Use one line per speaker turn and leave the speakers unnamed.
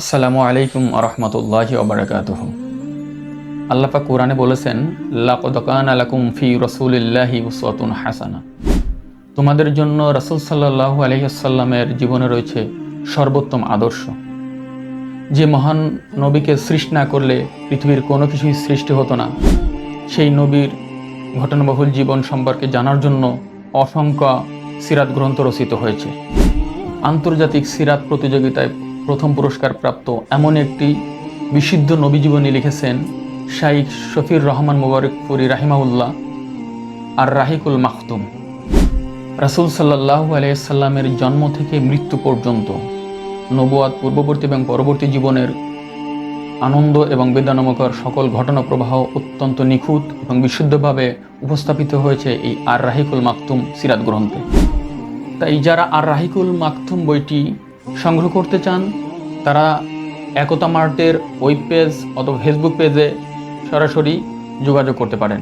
আসসালামু আলাইকুম আরহামতুল্লাহ ওবরাকাতুহ আল্লাপা কোরআনে বলেছেন লাকদকান আলাকুম ফি রসুলিল্লাহি উসওয়াতুন হাসানা। তোমাদের জন্য রসুল সাল্লাহ আলহিসাল্লামের জীবনে রয়েছে সর্বোত্তম আদর্শ। যে মহান নবীকে সৃষ্টি না করলে পৃথিবীর কোনো কিছুই সৃষ্টি হতো না, সেই নবীর ঘটনাবহুল জীবন সম্পর্কে জানার জন্য অসংখ্য সিরাত গ্রন্থ রচিত হয়েছে। আন্তর্জাতিক সিরাত প্রতিযোগিতায় প্রথম পুরস্কার প্রাপ্ত এমন একটি বিশুদ্ধ নবীজীবনী লিখেছেন শাইখ শফির রহমান মুবারকপুরি রাহিমাউল্লাহ আর রাহিকুল মাহতুম রাসুল সাল্লাহ আলাইসাল্লামের জন্ম থেকে মৃত্যু পর্যন্ত নবুয়াদ পূর্ববর্তী এবং পরবর্তী জীবনের আনন্দ এবং বেদনামকর সকল ঘটনা প্রবাহ অত্যন্ত নিখুঁত এবং বিশুদ্ধভাবে উপস্থাপিত হয়েছে এই আর রাহিকুল মাকতুম সিরাত গ্রন্থে। তাই যারা আর রাহিকুল মাকতুম বইটি সংগ্রহ করতে চান, তারা একতা মার্টের ওয়েব পেজ অথবা ফেসবুক পেজে সরাসরি যোগাযোগ করতে পারেন।